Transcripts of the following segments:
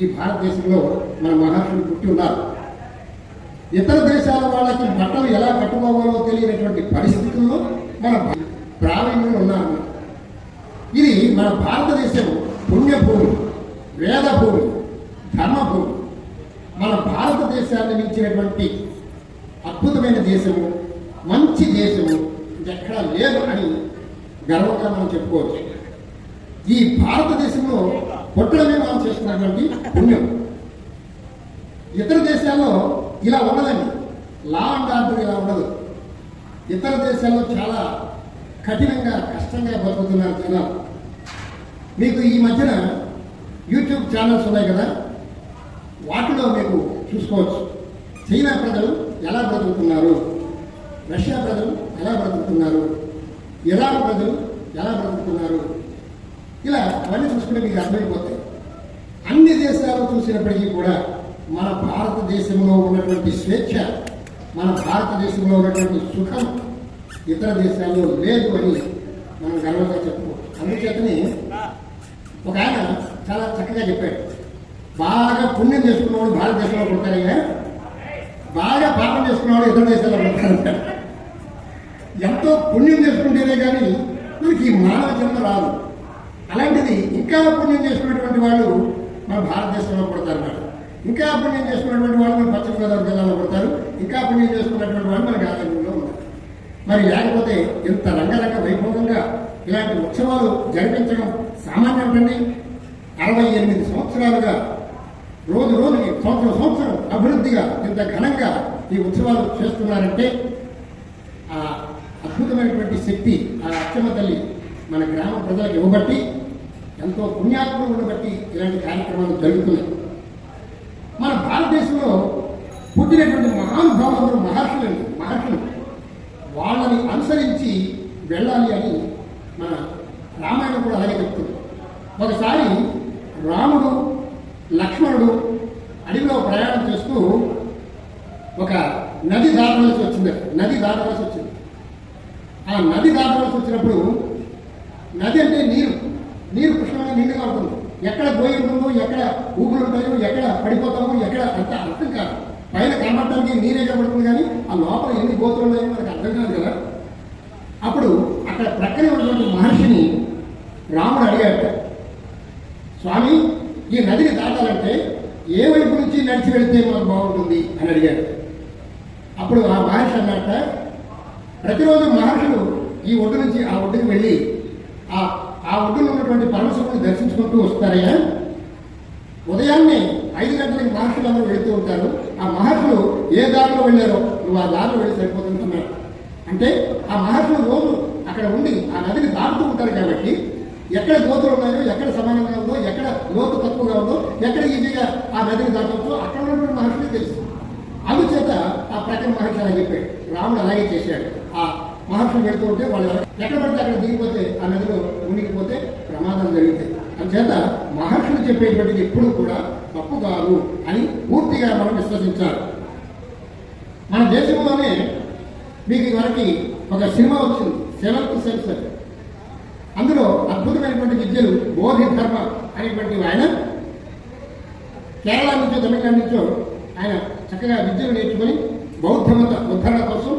ఈ భారతదేశంలో మన మహర్షులు పుట్టి ఉన్నారు. ఇతర దేశాల వాళ్ళకి బట్టలు ఎలా కట్టుకోవాలో తెలియనటువంటి పరిస్థితుల్లో మన ప్రావీణ్యులు ఉన్నారు. ఇది మన భారతదేశం పుణ్యభూమి వేదభూమి ధర్మభూమి. మన భారతదేశాన్ని మించినటువంటి అద్భుతమైన దేశము మంచి దేశము ఎక్కడా లేదు అని గర్వంగా మనం చెప్పుకోవచ్చు. ఈ భారతదేశంలో కొట్టడమే మనం చేస్తున్నటువంటి పుణ్యం. ఇతర దేశాల్లో ఇలా ఉండదండి. లా అండ్ ఆర్డర్ ఇలా ఉండదు. ఇతర దేశాల్లో చాలా కఠినంగా కష్టంగా బతుకుతున్నారు జనాలు. మీకు ఈ మధ్యన యూట్యూబ్ ఛానల్స్ ఉన్నాయి కదా? వాటిలో మీకు చూసుకోవచ్చు. చైనా ప్రజలు ఎలా బ్రతుకుతున్నారు? రష్యా ప్రజలు ఎలా బ్రతుకుతున్నారు? ఇరాన్ ప్రజలు ఎలా బ్రతుకుతున్నారు? ఇలా అవన్నీ చూసుకుంటే మీకు అర్థమైపోతాయి. అన్ని దేశాలు చూసినప్పటికీ కూడా మన భారతదేశంలో ఉన్నటువంటి స్వేచ్ఛ మన భారతదేశంలో ఉన్నటువంటి సుఖం ఇతర దేశాల్లో లేదు అని మనం గర్వంగా చెప్పుకోవచ్చు. అందుచేతనే ఒక ఆయన చాలా చక్కగా చెప్పాడు. బాగా పుణ్యం చేసుకున్నవాడు భారతదేశంలో పుడతారయ్యా బాగా పాపం చేసుకున్నవాడు ఇతర దేశాల్లో పుడతారు ఎంతో పుణ్యం చేసుకుంటేనే కానీ మనకి మానవ జన్మ రాదు. అలాంటిది ఇంకా పుణ్యం చేసుకున్నటువంటి వాళ్ళు మన భారతదేశంలో పుడతారు మరి ఇంకా పుణ్యం చేసుకున్నటువంటి వాళ్ళు మన పశ్చిమ గోదావరి జిల్లాలో పుడతారు. ఇంకా పుణ్యం చేసుకున్నటువంటి వాళ్ళు మన గాజంలో మరి లేకపోతే ఇంత రంగరంగ వైభవంగా ఇలాంటి ఉత్సవాలు జరిపించడం సామాన్యం కండి అరవై ఎనిమిది సంవత్సరాలుగా రోజు రోజుకి సంవత్సరం సంవత్సరం అభివృద్ధిగా ఇంత ఘనంగా ఈ ఉత్సవాలు చేస్తున్నారంటే ఆ అద్భుతమైనటువంటి శక్తి ఆ అచ్చమ్మ తల్లి మన గ్రామ ప్రజలకు ఇవ్వబట్టి ఎంతో పుణ్యాత్మలు ఉండబట్టి ఇలాంటి కార్యక్రమాలు జరుగుతున్నాయి. మన భారతదేశంలో పుట్టినటువంటి మహానుభావులందరూ మహర్షులు మహర్షులు వాళ్ళని అనుసరించి వెళ్ళాలి అని మన రామాయణం కూడా అలాగే చెప్తుంది. ఒకసారి రాముడు లక్ష్మణుడు అడవిలో ప్రయాణం చేస్తూ ఒక నది దాటవలసి వచ్చింది. నది దాటవలసి వచ్చింది. ఆ నది దాటవలసి వచ్చినప్పుడు నది అంటే నీరు. నీరు పుష్కలంగా నిండుగా ఉంటుంది ఎక్కడ పోయి ఉంటుందో ఎక్కడ ఊపులు ఉంటాయో ఎక్కడ పడిపోతామో ఎక్కడ అంత అర్థం కాదు. పైన కనబడటానికి నీరే కనబడుతుంది కానీ ఆ లోపల ఎన్ని గోతులు ఉన్నాయో మనకు అర్థం కాదు కదా. అప్పుడు అక్కడ ప్రక్కనే ఉన్నటువంటి మహర్షిని రాముడు అడిగాడు స్వామి ఈ నదిని దాటాలంటే ఏ వైపు నుంచి నడిచి వెళితే మాకు బాగుంటుంది? అని అడిగాడు. అప్పుడు ఆ మహర్షి అన్నట్ట ప్రతిరోజు మహర్షులు ఈ ఒడ్డు నుంచి ఆ ఒడ్డుకు వెళ్ళి ఆ ఆ ఒడ్డులో ఉన్నటువంటి పరమశివుని దర్శించుకుంటూ వస్తారయ్యా ఉదయాన్నే ఐదు గంటలకు మహర్షులు అందరూ వెళుతూ ఉంటారు. ఆ మహర్షులు ఏ దారిలో వెళ్ళారో నువ్వు ఆ దారిలో వెళ్ళి సరిపోతుంటున్నారు అంటే ఆ మహర్షులు రోజు అక్కడ ఉండి ఆ నదిని దాటుతూ ఉంటారు కాబట్టి ఎక్కడ గోతులు ఉన్నాయో ఎక్కడ సమానంగా ఉందో ఎక్కడ లోతు తక్కువగా ఉందో ఎక్కడ ఈజీగా ఆ నదిని దాటవచ్చో అక్కడ ఉన్నటువంటి మహర్షులే తెలుసు. అందుచేత ఆ ప్రకటన మహర్షి అలా చెప్పాడు. రాముడు అలాగే చేశాడు. ఆ మహర్షులు పెడుతూ ఉంటే వాళ్ళు ఎక్కడ పడితే అక్కడ దిగిపోతే ఆ నదిలో మునిగిపోతే ప్రమాదం జరిగింది అందుచేత మహర్షులు చెప్పేటువంటిది ఎప్పుడు కూడా తప్పు కాదు అని పూర్తిగా మనం విశ్వసించాలి. మన దేశంలోనే మీకు ఇదివరకు ఒక సినిమా వచ్చింది సెవెంత్ సెన్స్ అందులో అద్భుతమైనటువంటి విద్యలు బోధి ధర్మ అనేటువంటి ఆయన కేరళ నుంచో తమిళనాడు నుంచో ఆయన చక్కగా విద్యను నేర్చుకొని బౌద్ధ మత ఉద్ధరణ కోసం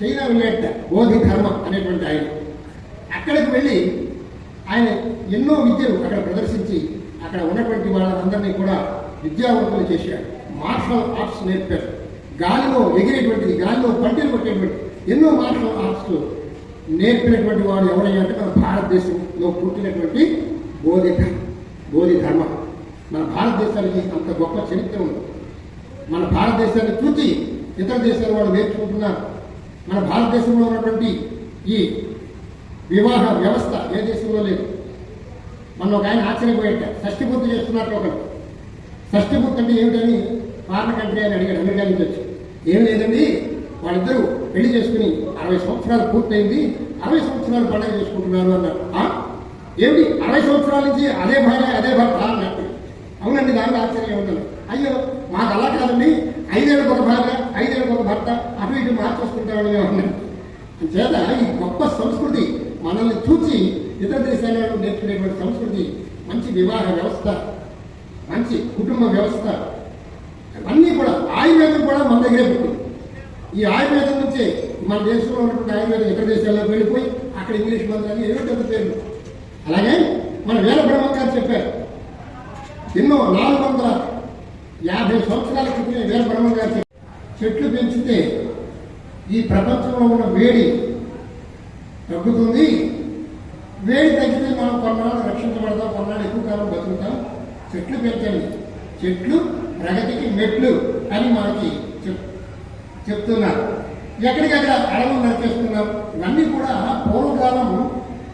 చైనా వెళ్ళేట బోధి ధర్మ అనేటువంటి ఆయన. అక్కడికి వెళ్ళి ఆయన ఎన్నో విద్యలు అక్కడ ప్రదర్శించి అక్కడ ఉన్నటువంటి వాళ్ళందరినీ కూడా విద్యావంతులు చేశాడు మార్షల్ ఆర్ట్స్ నేర్పారు. గాలిలో ఎగిరేటువంటిది గాలిలో పంటలు కొట్టేటువంటి ఎన్నో మార్షల్ ఆర్ట్స్ నేర్పినటువంటి వాడు ఎవరయ్యా అంటే మన భారతదేశంలో పుట్టినటువంటి బోధి బోధి ధర్మ. మన భారతదేశానికి అంత గొప్ప చరిత్ర ఉంది. మన భారతదేశాన్ని చూసి ఇతర దేశాల వాళ్ళు నేర్చుకుంటున్నారు. మన భారతదేశంలో ఉన్నటువంటి ఈ వివాహ వ్యవస్థ ఏ దేశంలో లేదు. మనం ఒక ఆయన ఆశ్చర్యపోయేట షష్టి పూర్తి చేస్తున్నట్టు ఒకరు షష్టి పూర్తి అంటే ఏమిటని ఫారిన్ కంట్రీ అని అడిగాడు. అమెరికా నుంచి వచ్చి. ఏం లేదండి వాళ్ళిద్దరూ పెళ్ళి చేసుకుని అరవై సంవత్సరాలు పూర్తయింది. అరవై సంవత్సరాలు పండుగ చేసుకుంటున్నారు అన్నారు. ఏమిటి? అరవై సంవత్సరాల నుంచి అదే భార్య అదే భర్త అన్నట్టు అవునండి దానిలో ఆశ్చర్యం ఉంటుంది అయ్యో మాకు అలా కాదండి ఐదేళ్ళకి ఒక భార్య ఐదేళ్ళకి ఒక భర్త అటు ఇటు మార్చేసుకుంటామని అన్నారు చేత ఈ గొప్ప సంస్కృతి మనల్ని చూసి ఇతర దేశాలలో నేర్చుకునేటువంటి సంస్కృతి మంచి వివాహ వ్యవస్థ మంచి కుటుంబ వ్యవస్థ అన్నీ కూడా ఆయుర్వేదం కూడా మన దగ్గరే పుట్టింది. ఈ ఆయుర్వేదం నుంచే మన దేశంలో ఉన్నటువంటి ఆయుర్వేదం ఇతర దేశాల్లో వెళ్ళిపోయి అక్కడ ఇంగ్లీష్ మందులని ఏమిటో పేరు అలాగే మన వేల బ్రహ్మ గారు చెప్పారు ఎన్నో నాలుగు వందల యాభై సంవత్సరాల క్రితమే వేల బ్రహ్మగారు చెప్పారు చెట్లు పెంచితే ఈ ప్రపంచంలో ఉన్న వేడి తగ్గుతుంది. వేడి తగ్గితే మనం కొన్నాళ్ళు రక్షించబడతాం కొన్నాళ్ళు ఎక్కువ కాలం బతుకుతాం. చెట్లు పెంచండి. చెట్లు ప్రగతికి మెట్లు అని మనకి చెప్ చెప్తున్నారు. ఎక్కడికక్కడ అడవులు నరికేస్తున్నాం. ఇవన్నీ కూడా పూర్వకాలం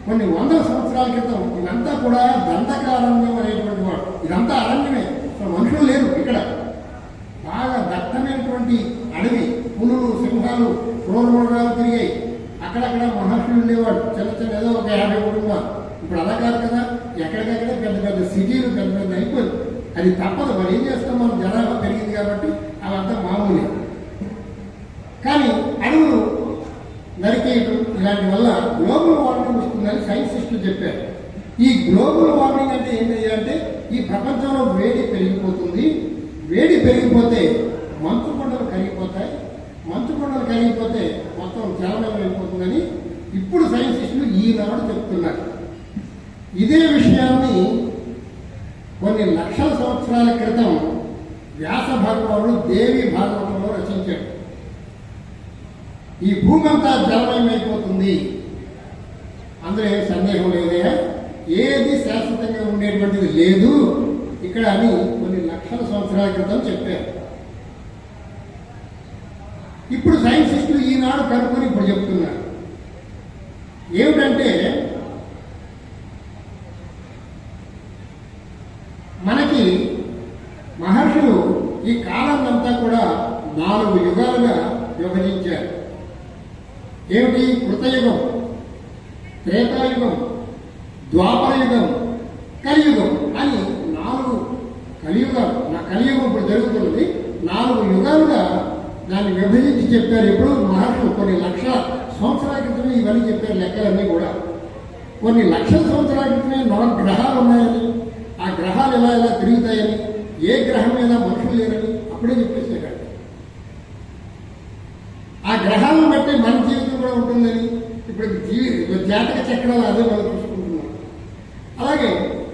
కొన్ని వందల సంవత్సరాల క్రితం ఇదంతా కూడా దండకారణ్యం అనేటువంటి వాడు. ఇదంతా చిన్న చిన్న ఏదో ఒక యాభై కుటుంబాలు. ఇప్పుడు అలా కాదు కదా ఎక్కడికక్కడ పెద్ద పెద్ద సిటీలు పెద్ద పెద్ద అయిపోయింది అది తప్పదు మరి ఏం చేస్తాం మనం? జనాభా పెరిగింది కాబట్టి అవంతా మామూలే. కానీ అడవులు నరికేయటం ఇలాంటి వల్ల గ్లోబల్ వార్మింగ్ వస్తుందని సైంటిస్టులు చెప్పారు. ఈ గ్లోబల్ వార్మింగ్ అంటే ఏంటి అంటే ఈ ప్రపంచంలో వేడి పెరిగిపోతుంది. వేడి పెరిగిపోతే మంచు కొండలు కరిగిపోతాయి. మంచు కొండలు కరిగిపోతే మొత్తం జలమయం అయిపోతుందని ఇప్పుడు సైంటిస్టులు ఈనాడు చెప్తున్నారు. ఇదే విషయాన్ని కొన్ని లక్షల సంవత్సరాల క్రితం వ్యాస భాగవాడు దేవి భాగవతంలో రచించాడు. ఈ భూమి అంతా జలమయమైపోతుంది. అందులో ఏం సందేహం లేదే? ఏది శాశ్వతంగా ఉండేటువంటిది లేదు. ఇక్కడ అని కొన్ని లక్షల సంవత్సరాల క్రితం చెప్పారు. ఇప్పుడు సైంటిస్టులు ఈనాడు కనుక్కొని ఇప్పుడు చెప్తున్నారు. ఏమిటంటే మనకి మహర్షులు ఈ కాలాన్నంతా కూడా నాలుగు యుగాలుగా విభజించారు ఏమిటి? కృతయుగం త్రేతాయుగం ద్వాపరయుగం కలియుగం అని నాలుగు కలియుగాలు నా కలియుగం ఇప్పుడు జరుగుతున్నది. నాలుగు యుగాలుగా దాన్ని విభజించి చెప్పారు ఎప్పుడు మహర్షులు కొన్ని లక్షల సంవత్సరాల క్రితమే ఇవన్నీ చెప్పారు లెక్కలన్నీ కూడా. కొన్ని లక్షల సంవత్సరాల క్రితమే నాలుగు గ్రహాలు ఉన్నాయని ఆ గ్రహాలు ఎలా ఎలా తిరుగుతాయని ఏ గ్రహం మీద మనుషులు లేరని అప్పుడే చెప్పేసాడు ఆ గ్రహాలను బట్టి మన జీవితం కూడా ఉంటుందని ఇప్పుడు జీవి జాతక చక్రాలు అదే మనం చూసుకుంటున్నాం. అలాగే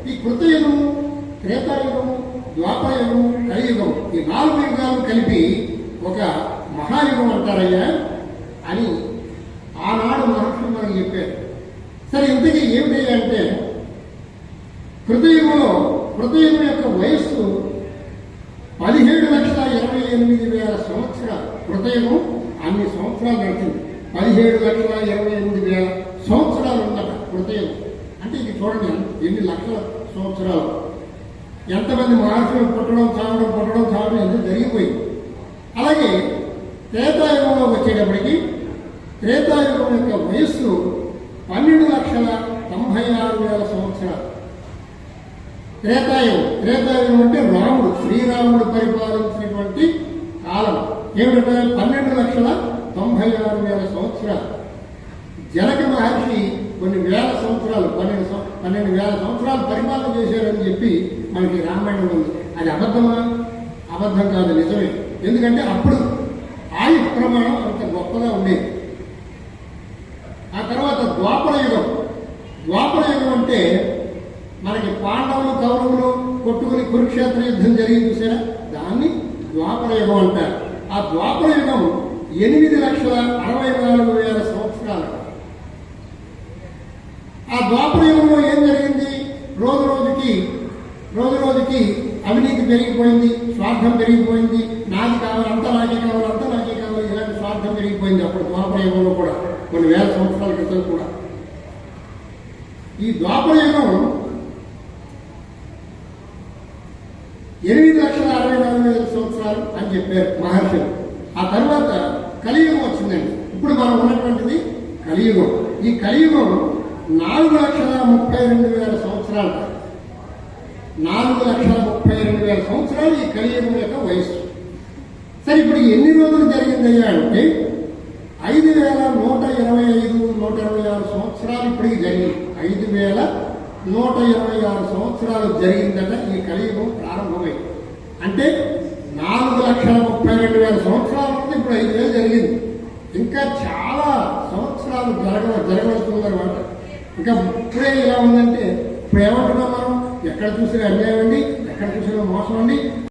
ఈ కృతయుగము త్రేతాయుగము ద్వాపరయుగము కలియుగం ఈ నాలుగు యుగాలు కలిపి ఒక మహాయుగం అంటారయ్యా అని ఆనాడు మనం మనకు చెప్పారు. సరే ఇంతకీ ఏమిటి అంటే హృదయంలో హృదయం యొక్క వయస్సు పదిహేడు లక్షల ఇరవై ఎనిమిది వేల సంవత్సరాలు. హృదయము అన్ని సంవత్సరాలు నడిచింది. పదిహేడు లక్షల ఇరవై ఎనిమిది వేల సంవత్సరాలు ఉన్నట హృదయం. అంటే ఇది చూడండి ఎన్ని లక్షల సంవత్సరాలు. ఎంతమంది మహర్షులు పుట్టడం చావడం పుట్టడం చావడం ఎంత జరిగిపోయింది? అలాగే త్రేతాయుగంలో వచ్చేటప్పటికి త్రేతాయుగం యొక్క వయస్సు పన్నెండు లక్షల తొంభై ఆరు వేల సంవత్సరాలు. త్రేతాయుగం త్రేతాయుగం అంటే రాముడు శ్రీరాముడు పరిపాలించినటువంటి కాలం. ఏమిటంటే పన్నెండు లక్షల తొంభై ఆరు వేల సంవత్సరాలు. జనక మహర్షి కొన్ని వేల సంవత్సరాలు పన్నెండు పన్నెండు వేల సంవత్సరాలు పరిపాలన చేశారని చెప్పి మనకి రామాయణం ఉంది. అది అబద్ధమా? అబద్ధం కాదు నిజమే. ఎందుకంటే అప్పుడు ఆయు ప్రమాణం అంత గొప్పగా ఉండేది. ద్వాపర యుగం ద్వాపర యుగం అంటే మనకి పాండవులు కౌరవులు కొట్టుకుని కురుక్షేత్ర యుద్ధం జరిగింది చూసారా? దాన్ని ద్వాపర యుగం అంటారు. ఆ ద్వాపర యుగం ఎనిమిది లక్షల అరవై నాలుగు వేల సంవత్సరాలు. ఆ ద్వాపర యుగంలో ఏం జరిగింది? రోజు రోజుకి రోజు రోజుకి అవినీతి పెరిగిపోయింది స్వార్థం పెరిగిపోయింది నాది కావాలి అంతా నాకే కావాలి అంతా నాకే కావాలి ఇలాంటి స్వార్థం పెరిగిపోయింది అప్పుడు ద్వాపర యుగంలో కూడా కొన్ని వేల సంవత్సరాల క్రితం కూడా. లోపల ద్వాపర ఎనిమిది లక్షల అరవై నాలుగు వేల సంవత్సరాలు అని చెప్పారు మహర్షులు ఆ తర్వాత కలియుగం వచ్చిందండి. ఇప్పుడు మనం ఉన్నటువంటిది కలియుగం. ఈ కలియుగం నాలుగు లక్షల ముప్పై రెండు వేల సంవత్సరాలు నాలుగు లక్షల ముప్పై రెండు వేల సంవత్సరాలు ఈ కలియుగం యొక్క వయస్సు. సరే ఇప్పుడు ఎన్ని రోజులు జరిగిందయ్యా అంటే ఐదు వేల నూట ఇరవై ఐదు నూట ఇరవై ఆరు సంవత్సరాలు ఇప్పటికి జరిగింది. ఐదు వేల నూట ఇరవై ఆరు సంవత్సరాలు జరిగిందట ఈ కలియుగం ప్రారంభమై. అంటే నాలుగు లక్షల ముప్పై రెండు వేల సంవత్సరాల ముందు ఇప్పుడు ఐదు వేలు జరిగింది. ఇంకా చాలా సంవత్సరాలు జరగ జరగవలసిందనమాట ఇంకా ఇప్పుడే ఇలా ఉందంటే ఇప్పుడు ఏమంటున్నాం మనం? ఎక్కడ చూసినా అన్యాయం అండి ఎక్కడ చూసినా మోసం అండి.